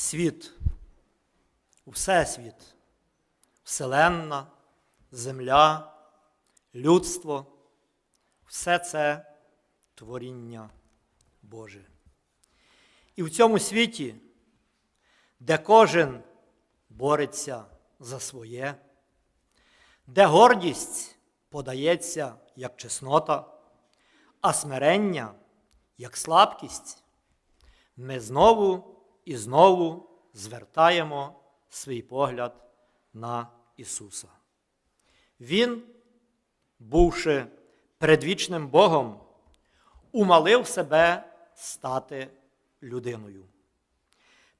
світ, всесвіт, вселенна, земля, людство, все це творіння Боже. І в цьому світі, де кожен бореться за своє, де гордість подається як чеснота, а смирення як слабкість, ми знову і знову звертаємо свій погляд на Ісуса. Він, бувши предвічним Богом, умалив себе стати людиною.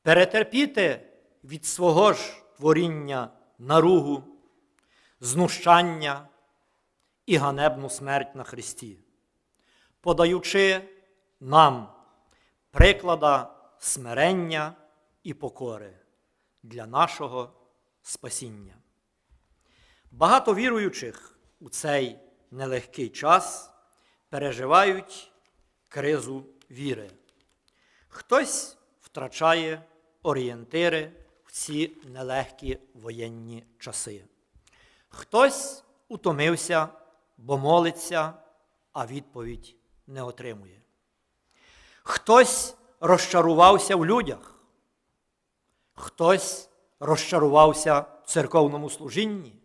Перетерпіти від свого ж творіння наругу, знущання і ганебну смерть на Христі, подаючи нам приклада смирення і покори для нашого спасіння. Багато віруючих у цей нелегкий час переживають кризу віри. Хтось втрачає орієнтири в ці нелегкі воєнні часи. Хтось утомився, бо молиться, а відповідь не отримує. Хтось розчарувався в людях, хтось розчарувався в церковному служінні,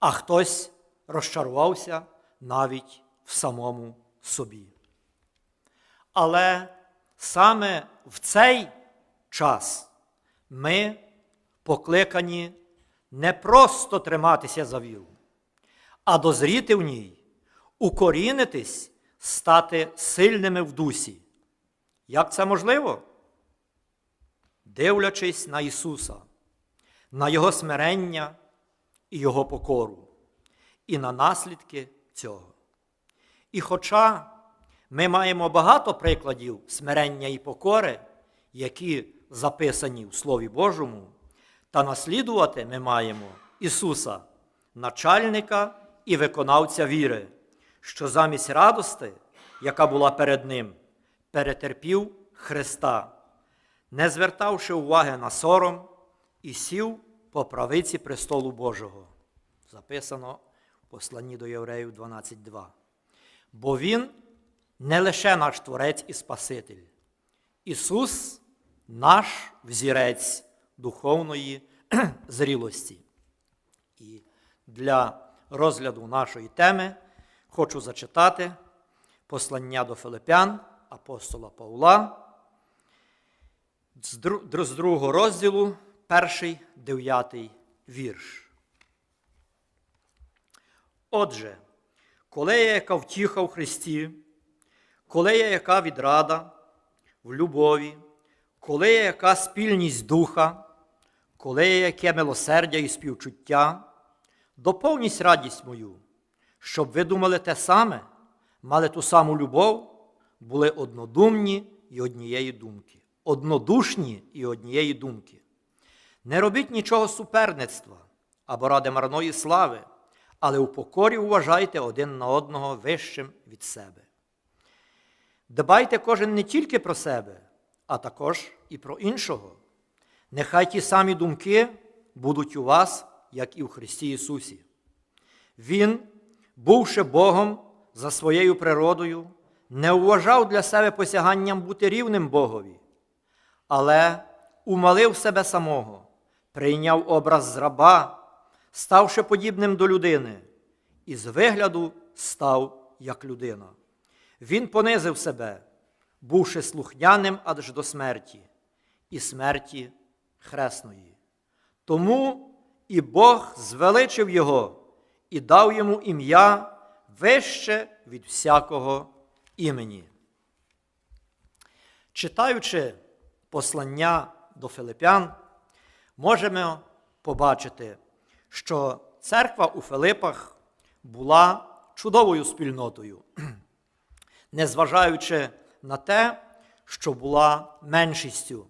а хтось розчарувався навіть в самому собі. Але саме в цей час ми покликані не просто триматися за віру, а дозріти в ній, укорінитись, стати сильними в дусі. Як це можливо? Дивлячись на Ісуса, на Його смирення і Його покору, і на наслідки цього. І хоча ми маємо багато прикладів смирення і покори, які записані в Слові Божому, та наслідувати ми маємо Ісуса, начальника і виконавця віри, що замість радости, яка була перед Ним, перетерпів Христа, не звертавши уваги на сором, і сів по правиці престолу Божого. Записано в посланні до Євреїв 12.2. Бо Він не лише наш Творець і Спаситель. Ісус наш взірець духовної зрілості. І для розгляду нашої теми хочу зачитати послання до Филипян апостола Павла з другого розділу, перший дев'ятий вірш. Отже, коли є яка втіха в Христі, коли є яка відрада в любові, коли є яка спільність духа, коли є яке милосердя і співчуття, доповніть радість мою, щоб ви думали те саме, мали ту саму любов, були однодумні і однієї думки, однодушні і однієї думки. Не робіть нічого суперництва або ради марної слави, але у покорі вважайте один на одного вищим від себе. Дбайте кожен не тільки про себе, а також і про іншого. Нехай ті самі думки будуть у вас, як і в Христі Ісусі. Він, бувши Богом за своєю природою, не вважав для себе посяганням бути рівним Богові, але умалив себе самого, прийняв образ раба, ставши подібним до людини, і з вигляду став як людина. Він понизив себе, бувши слухняним аж до смерті, і смерті хресної. Тому і Бог звеличив його і дав йому ім'я вище від всякого імені. Читаючи послання до Филипян, можемо побачити, що церква у Филипах була чудовою спільнотою, незважаючи на те, що була меншістю,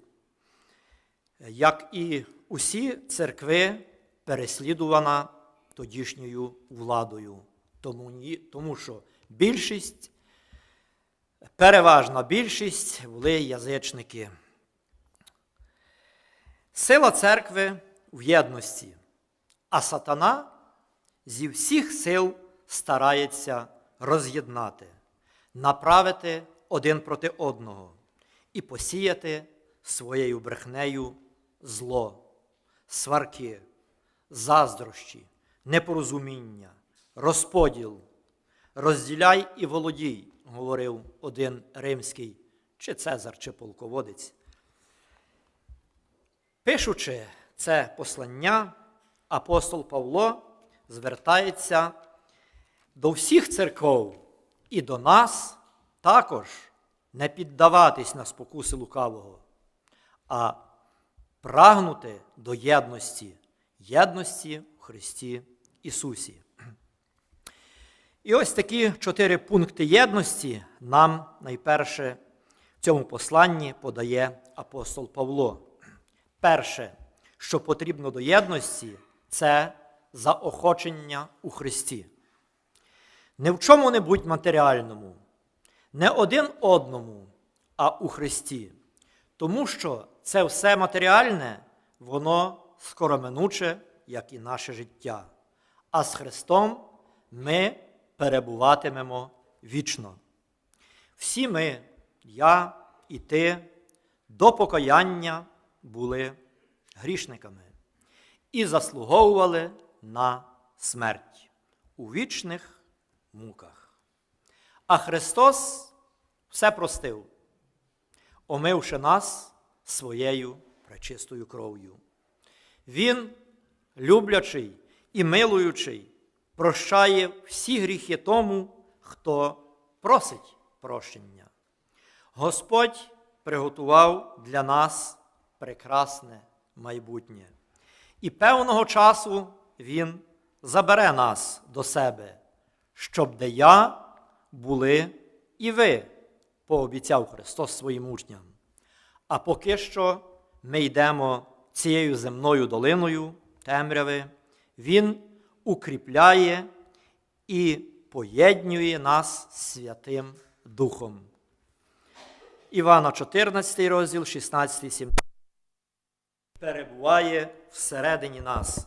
як і усі церкви переслідувана тодішньою владою, тому, тому що більшість, переважна більшість були язичники. Сила церкви в єдності, а сатана зі всіх сил старається роз'єднати, направити один проти одного і посіяти своєю брехнею зло, сварки, заздрощі, непорозуміння, розподіл. Розділяй і володій, говорив один римський, чи цезар, чи полководець. Пишучи це послання, апостол Павло звертається до всіх церков і до нас також не піддаватись на спокуси лукавого, а прагнути до єдності, єдності в Христі Ісусі. І ось такі чотири пункти єдності нам найперше в цьому посланні подає апостол Павло. Перше, що потрібно до єдності, це заохочення у Христі. Не в чому-небудь матеріальному, не один одному, а у Христі. Тому що це все матеріальне, воно скороминуче, як і наше життя. А з Христом ми перебуватимемо вічно. Всі ми, я і ти, до покаяння були грішниками і заслуговували на смерть у вічних муках. А Христос все простив, омивши нас своєю пречистою кров'ю. Він, люблячий і милуючий, прощає всі гріхи тому, хто просить прощення. Господь приготував для нас прекрасне майбутнє. І певного часу Він забере нас до себе, щоб де я були і ви, пообіцяв Христос своїм учням. А поки що ми йдемо цією земною долиною темряви, Він укріпляє і поєднує нас Святим Духом. Івана 14 розділ, 16, 17. Перебуває всередині нас.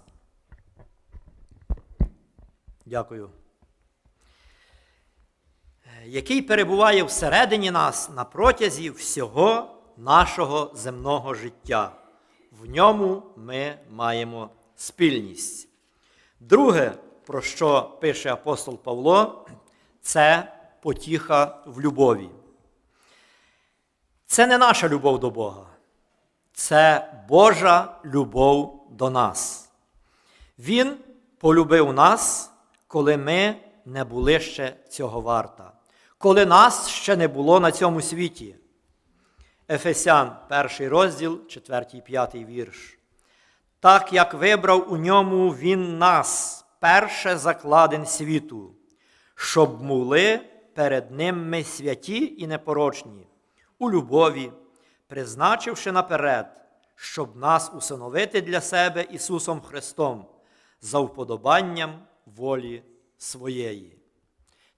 Дякую. Який перебуває всередині нас на протязі всього нашого земного життя. В ньому ми маємо спільність. Друге, про що пише апостол Павло, це потіха в любові. Це не наша любов до Бога, це Божа любов до нас. Він полюбив нас, коли ми не були ще цього варта, коли нас ще не було на цьому світі. Ефесян, перший розділ, 4 5 вірш. Так як вибрав у ньому Він нас, перше закладен світу, щоб були перед ним ми святі і непорочні, у любові, призначивши наперед, щоб нас усиновити для себе Ісусом Христом за вподобанням волі своєї.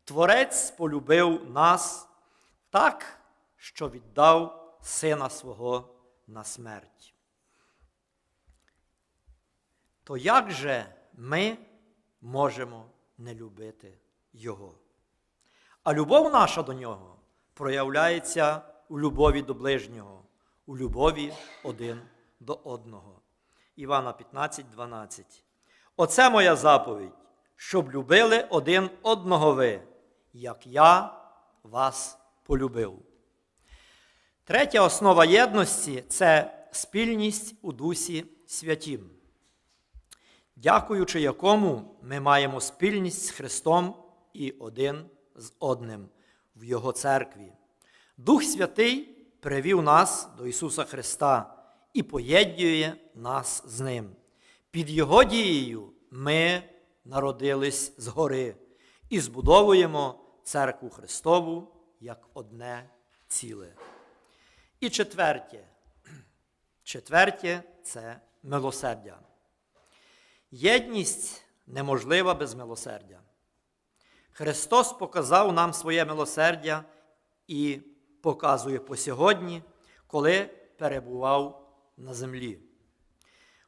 Творець полюбив нас так, що віддав Сина свого на смерть. То як же ми можемо не любити Його? А любов наша до Нього проявляється у любові до ближнього, у любові один до одного. Івана 15, 12. Оце моя заповідь, щоб любили один одного ви, як я вас полюбив. Третя основа єдності це спільність у Дусі Святім, дякуючи якому ми маємо спільність з Христом і один з одним в Його церкві. Дух Святий привів нас до Ісуса Христа і поєднує нас з Ним. Під Його дією ми народились згори і збудовуємо церкву Христову як одне ціле. І четверте, четверте це милосердя. Єдність неможлива без милосердя. Христос показав нам своє милосердя і показує по сьогодні, коли перебував на землі.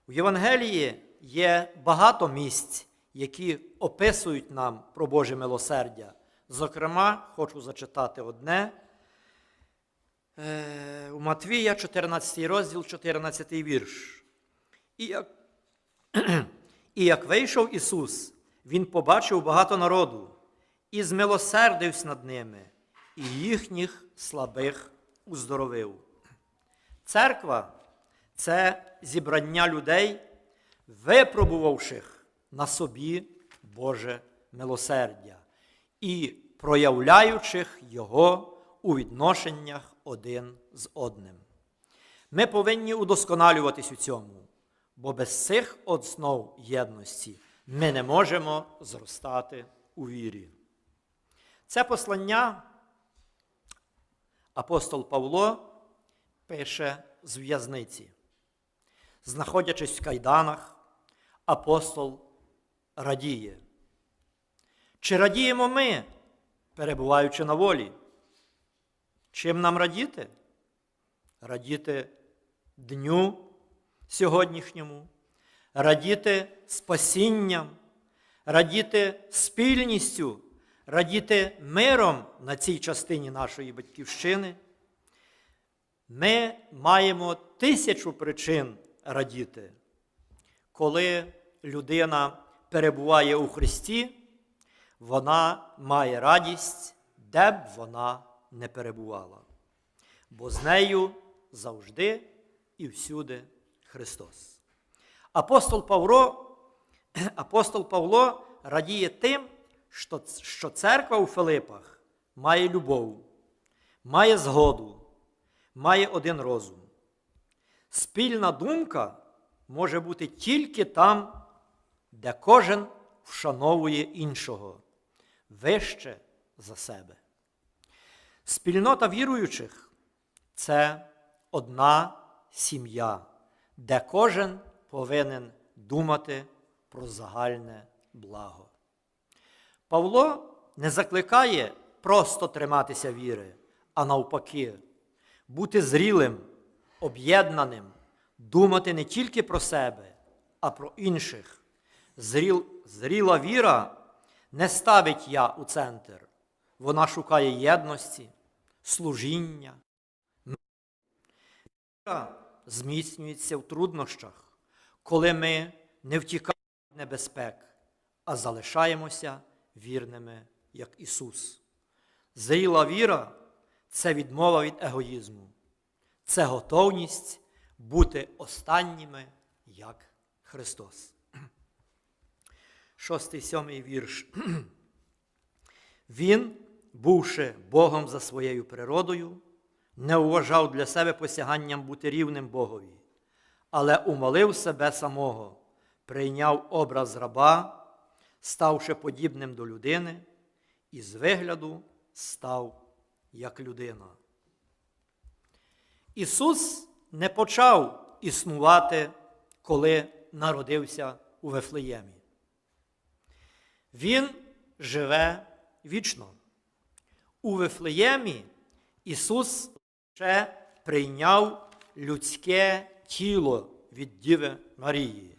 У Євангелії є багато місць, які описують нам про Боже милосердя. Зокрема, хочу зачитати одне. Е, У Матвія, 14 розділ, 14 вірш. І як, і як вийшов Ісус, Він побачив багато народу і змилосердився над ними, і їхніх слабих уздоровив. Церква це зібрання людей, випробувавших на собі Боже милосердя і проявляючих Його у відношеннях один з одним. Ми повинні удосконалюватись у цьому, бо без цих основ єдності ми не можемо зростати у вірі. Це послання апостол Павло пише з в'язниці. Знаходячись в кайданах, апостол радіє. Чи радіємо ми, перебуваючи на волі? Чим нам радіти? Радіти дню сьогоднішньому, радіти спасінням, радіти спільністю, радіти миром на цій частині нашої батьківщини. Ми маємо тисячу причин радіти, коли людина перебуває у Христі, вона має радість, де б вона не перебувала. Бо з нею завжди і всюди Христос. Апостол Павло, апостол Павло радіє тим, що, що церква у Филипах має любов, має згоду, має один розум. Спільна думка може бути тільки там, де кожен вшановує іншого вище за себе. Спільнота віруючих це одна сім'я, де кожен повинен думати про загальне благо. Павло не закликає просто триматися віри, а навпаки, бути зрілим, об'єднаним, думати не тільки про себе, а про інших. Зріл, зріла віра не ставить я у центр. Вона шукає єдності, служіння. Віра зміцнюється в труднощах, коли ми не втікаємо від небезпек, а залишаємося вірними, як Ісус. Зріла віра це відмова від егоїзму, це готовність бути останніми, як Христос. Шостий сьомий вірш. Він, бувши Богом за своєю природою, не вважав для себе посяганням бути рівним Богові, але умолив себе самого, прийняв образ раба, ставши подібним до людини, і з вигляду став як людина. Ісус не почав існувати, коли народився у Вифлеємі. Він живе вічно. У Вифлеємі Ісус ще прийняв людське тіло від Діви Марії.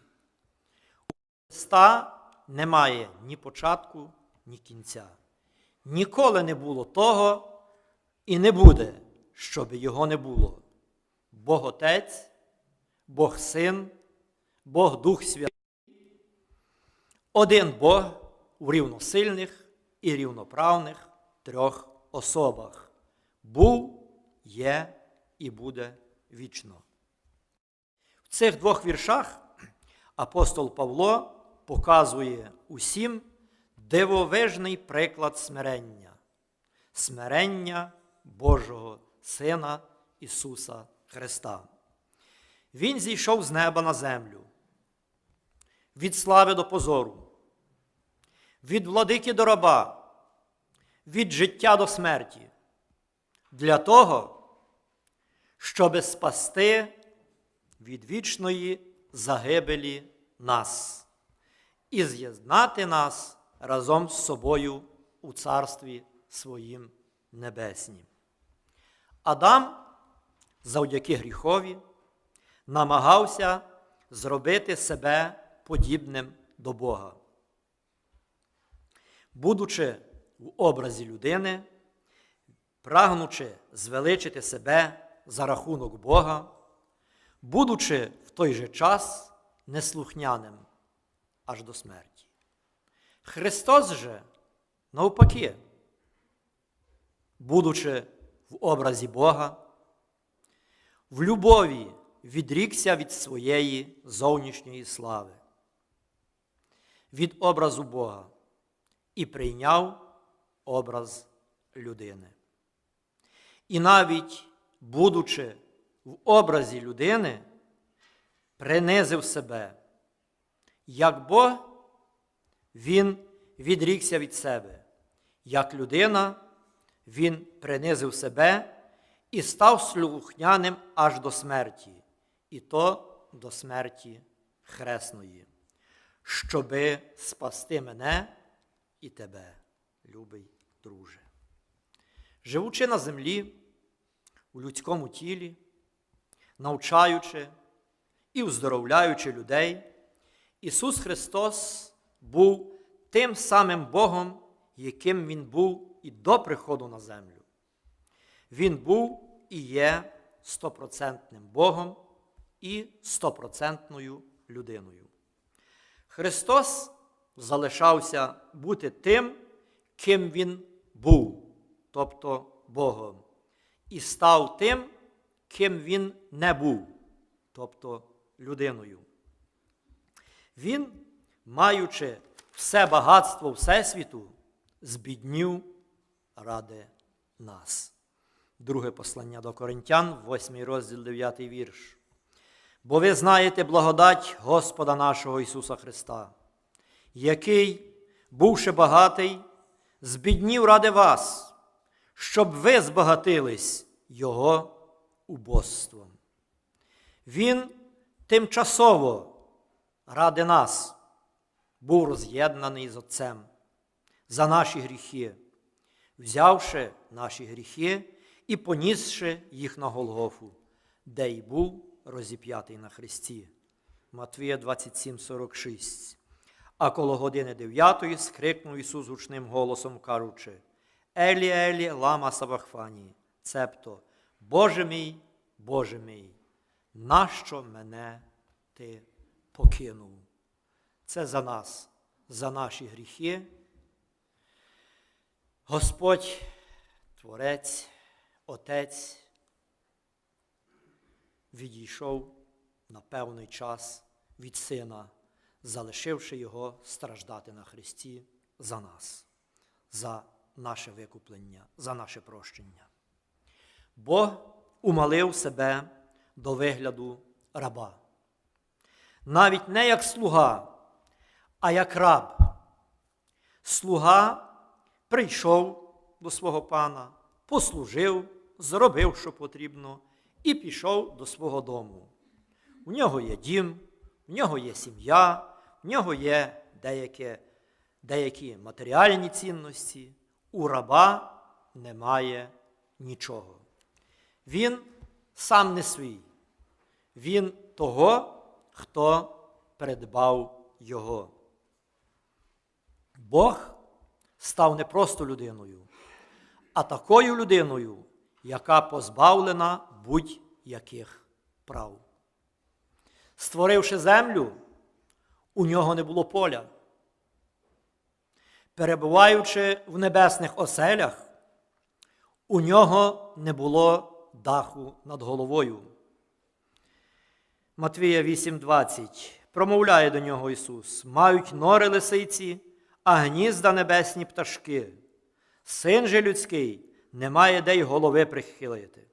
У Христа немає ні початку, ні кінця. Ніколи не було того і не буде, щоб його не було. Бог Отець, Бог Син, Бог Дух Святий. Один Бог у рівносильних і рівноправних трьох особах. Був, є і буде вічно. В цих двох віршах апостол Павло показує усім дивовижний приклад смирення, смирення Божого Сина Ісуса Христа. Він зійшов з неба на землю, від слави до позору, від владики до раба, від життя до смерті, для того, щоби спасти від вічної загибелі нас і з'єднати нас разом з собою у царстві своїм небеснім. Адам завдяки гріхові намагався зробити себе подібним до Бога. Будучи в образі людини, прагнучи звеличити себе за рахунок Бога, будучи в той же час неслухняним аж до смерті. Христос же, навпаки, будучи в образі Бога, в любові відрікся від своєї зовнішньої слави, від образу Бога і прийняв образ людини. І навіть, будучи в образі людини, принизив себе. Як Бог, Він відрікся від себе. Як людина, Він принизив себе і став слухняним аж до смерті, і то до смерті хресної, щоби спасти мене і тебе, любий друже. Живучи на землі, у людському тілі, навчаючи і уздоровляючи людей, Ісус Христос був тим самим Богом, яким Він був і до приходу на землю. Він був і є стопроцентним Богом і стопроцентною людиною. Христос залишався бути тим, ким Він був, тобто Богом, і став тим, ким Він не був, тобто людиною. Він, маючи все багатство Всесвіту, збіднів ради нас. Друге послання до Коринтян, 8 розділ 9 вірш. Бо ви знаєте благодать Господа нашого Ісуса Христа, який, бувши багатий, збіднів ради вас, щоб ви збагатились Його убоством. Він тимчасово ради нас був роз'єднаний з Отцем за наші гріхи, взявши наші гріхи і понісши їх на Голгофу, де й був розіп'ятий на Христі. Матвія 27, 46. А коло години дев'ятої скрикнув Ісус гучним голосом, кажучи: Елі, Елі, лама Савахфані, цебто, Боже мій, Боже мій, нащо мене ти покинув? Це за нас, за наші гріхи. Господь, Творець, Отець відійшов на певний час від Сина, залишивши Його страждати на Христі за нас, за наше викуплення, за наше прощення. Бог умалив себе до вигляду раба. Навіть не як слуга, а як раб. Слуга прийшов до свого пана, послужив, зробив, що потрібно, і пішов до свого дому. У нього є дім, в нього є сім'я, в нього є деякі, деякі матеріальні цінності. У раба немає нічого. Він сам не свій. Він того, хто придбав його. Бог став не просто людиною, а такою людиною, яка позбавлена будь-яких прав. Створивши землю, у нього не було поля. Перебуваючи в небесних оселях, у нього не було даху над головою. Матвія 8:20 промовляє до нього Ісус: мають нори лисиці, а гнізда небесні пташки. Син же людський не має де й голови прихилити.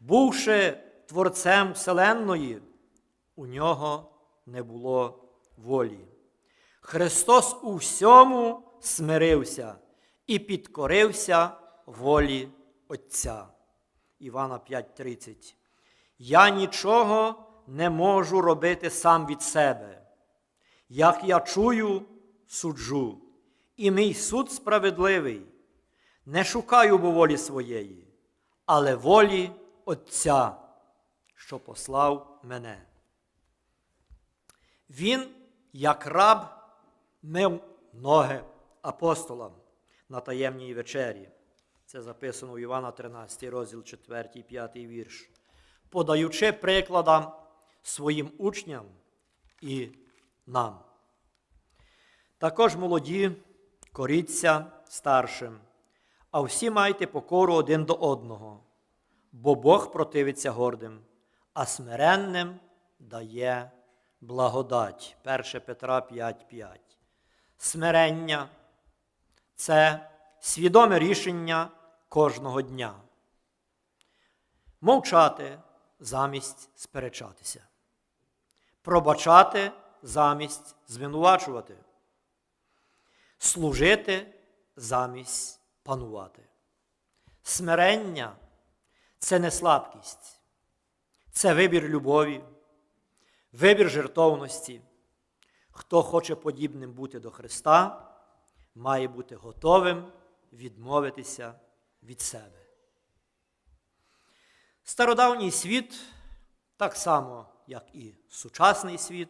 Бувши творцем Вселенної, у нього не було волі. Христос у всьому смирився і підкорився волі Отця. Івана 5:30. Я нічого не можу робити сам від себе. Як я чую, суджу, і мій суд справедливий. Не шукаю бо волі своєї, але волі Отця, що послав мене. Він, як раб, мив ноги апостолам на таємній вечері. Це записано у Івана 13, розділ 4, 5 вірш. Подаючи прикладам своїм учням і нам. Також молоді, коріться старшим, а всі майте покору один до одного, бо Бог противиться гордим, а смиренним дає благодать. 1 Петра 5,5. Смирення це свідоме рішення кожного дня. Мовчати замість сперечатися, пробачати замість звинувачувати, служити замість панувати. Смирення це не слабкість, це вибір любові, вибір жертовності. Хто хоче подібним бути до Христа, має бути готовим відмовитися від себе. Стародавній світ, так само, як і сучасний світ,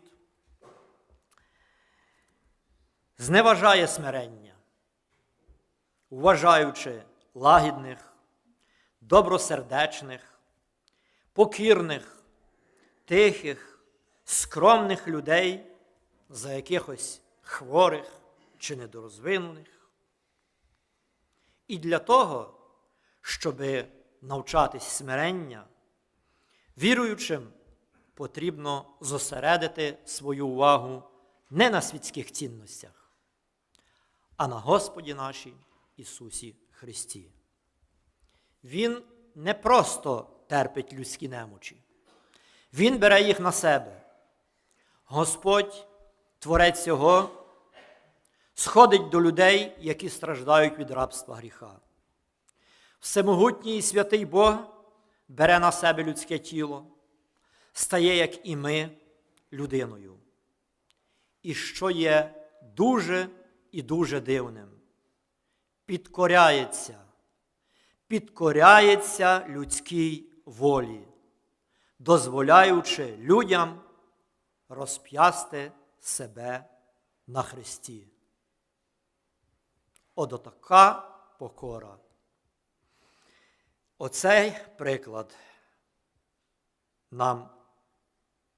зневажає смирення, вважаючи лагідних, добросердечних, покірних, тихих, скромних людей за якихось хворих чи недорозвинених. І для того, щоб навчатись смирення, віруючим потрібно зосередити свою увагу не на світських цінностях, а на Господі нашій Ісусі Христі. Він не просто терпить людські немочі, Він бере їх на себе. Господь, Творець цього, сходить до людей, які страждають від рабства гріха. Всемогутній і святий Бог бере на себе людське тіло, стає, як і ми, людиною. І що є дуже і дуже дивним, підкоряється, підкоряється людській волі, дозволяючи людям розп'ясти себе на Христі. Одотака покора. Оцей приклад нам,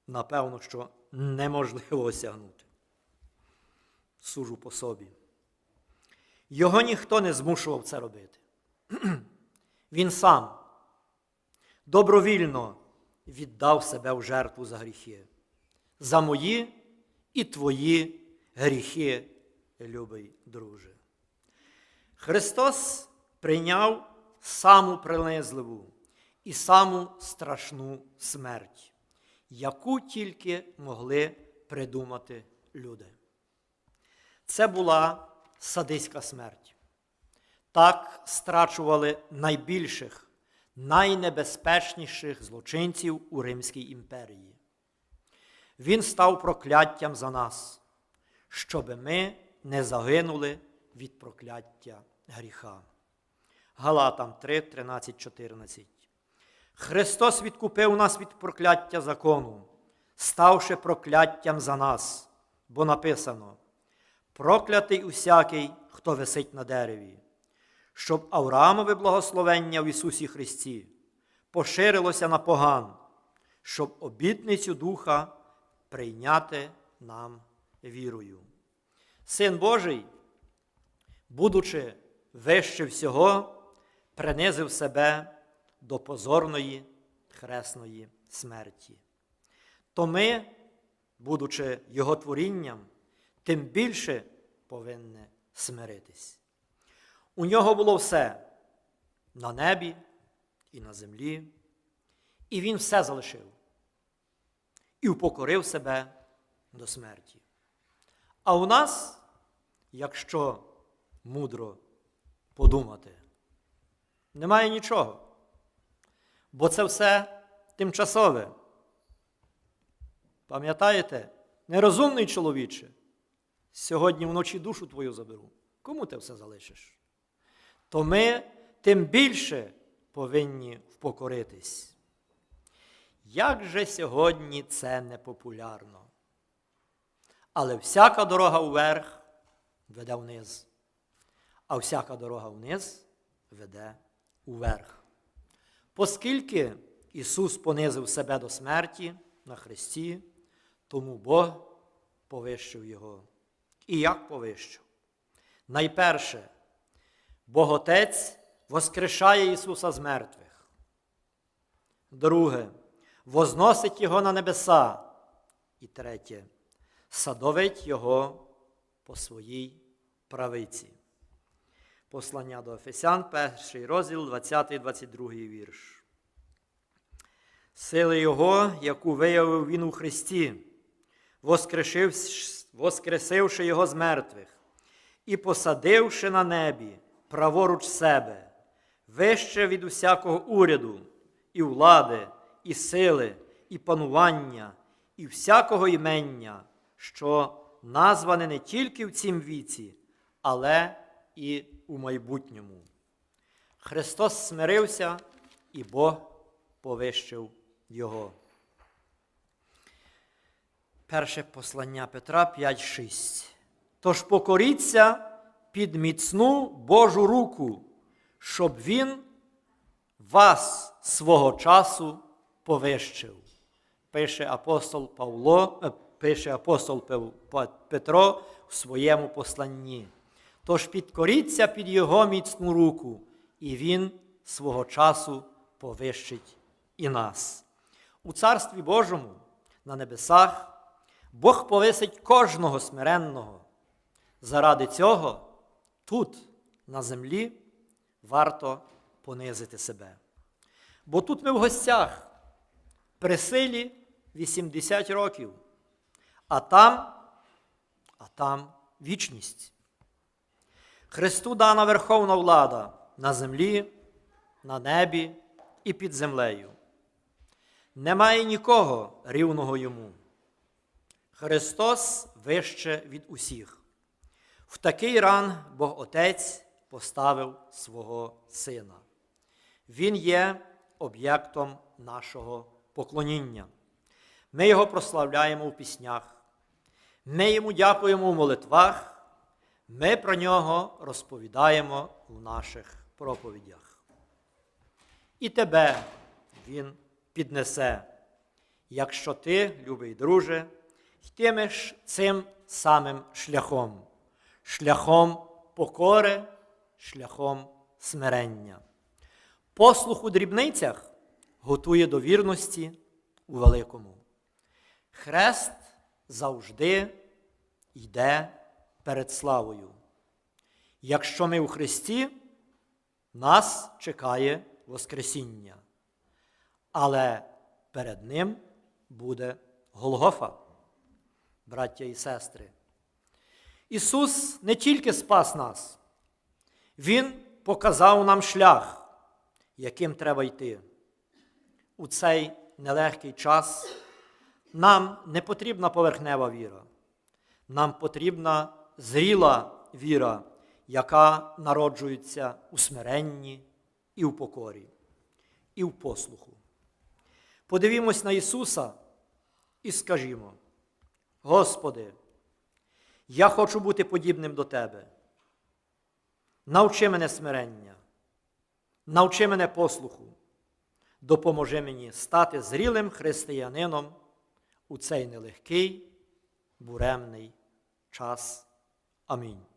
напевно, що неможливо осягнути. Сужу по собі. Його ніхто не змушував це робити. Він сам добровільно віддав себе в жертву за гріхи, за мої і твої гріхи, любий друже. Христос прийняв саму принизливу і саму страшну смерть, яку тільки могли придумати люди. Це була садиська смерть. Так страчували найбільших, найнебезпечніших злочинців у Римській імперії. Він став прокляттям за нас, щоби ми не загинули від прокляття гріха. Галатам 3, 13, 14. Христос відкупив нас від прокляття закону, ставши прокляттям за нас, бо написано: проклятий усякий, хто висить на дереві, щоб Авраамове благословення в Ісусі Христі поширилося на поган, щоб обітницю Духа прийняти нам вірою. Син Божий, будучи вище всього, принизив себе до позорної хресної смерті. То ми, будучи Його творінням, тим більше повинні смиритись. У нього було все на небі і на землі, і він все залишив і упокорив себе до смерті. А у нас, якщо мудро подумати, немає нічого. Бо це все тимчасове. Пам'ятаєте, нерозумний чоловіче, сьогодні вночі душу твою заберу. Кому ти все залишиш? То ми тим більше повинні впокоритись. Як же сьогодні це непопулярно? Але всяка дорога вверх веде вниз, а всяка дорога вниз веде уверх. Оскільки Ісус понизив себе до смерті на Христі, тому Бог повищив Його. І як повищив? Найперше, Бог Отець воскрешає Ісуса з мертвих. Друге, возносить Його на небеса. І третє, садовить Його по своїй правиці. Послання до Ефесян, перший розділ, 20-22 вірш. Сили Його, яку виявив Він у Христі, воскресивши Його з мертвих і посадивши на небі праворуч себе, вище від усякого уряду, і влади, і сили, і панування, і всякого імення, що назване не тільки в цім віці, але і у майбутньому. Христос смирився, і Бог повищив Його. Перше послання Петра 5.6. Тож покоріться під міцну Божу руку, щоб Він вас свого часу повищив. Пише апостол Павло, е, пише апостол Петро в своєму посланні. Тож підкоріться під Його міцну руку, і Він свого часу повищить і нас. У Царстві Божому на небесах Бог повисить кожного смиренного. Заради цього тут, на землі, варто понизити себе. Бо тут ми в гостях при силі 80 років, а там, а там вічність. Христу дана верховна влада на землі, на небі і під землею. Немає нікого рівного йому. Христос вище від усіх. В такий ран Бог Отець поставив свого Сина. Він є об'єктом нашого поклоніння. Ми його прославляємо в піснях, ми йому дякуємо в молитвах, ми про нього розповідаємо в наших проповідях. І тебе Він піднесе, якщо ти, любий друже, йтимеш цим самим шляхом, шляхом покори, шляхом смирення. Послух у дрібницях готує до вірності у великому. Хрест завжди йде перед славою. Якщо ми у Христі, нас чекає Воскресіння. Але перед Ним буде Голгофа, браття і сестри. Ісус не тільки спас нас, Він показав нам шлях, яким треба йти. У цей нелегкий час нам не потрібна поверхнева віра, нам потрібна зріла віра, яка народжується у смиренні і в покорі, і в послуху. Подивімось на Ісуса і скажімо: Господи, я хочу бути подібним до Тебе. Навчи мене смирення, навчи мене послуху, допоможи мені стати зрілим християнином у цей нелегкий, буремний час. Амінь.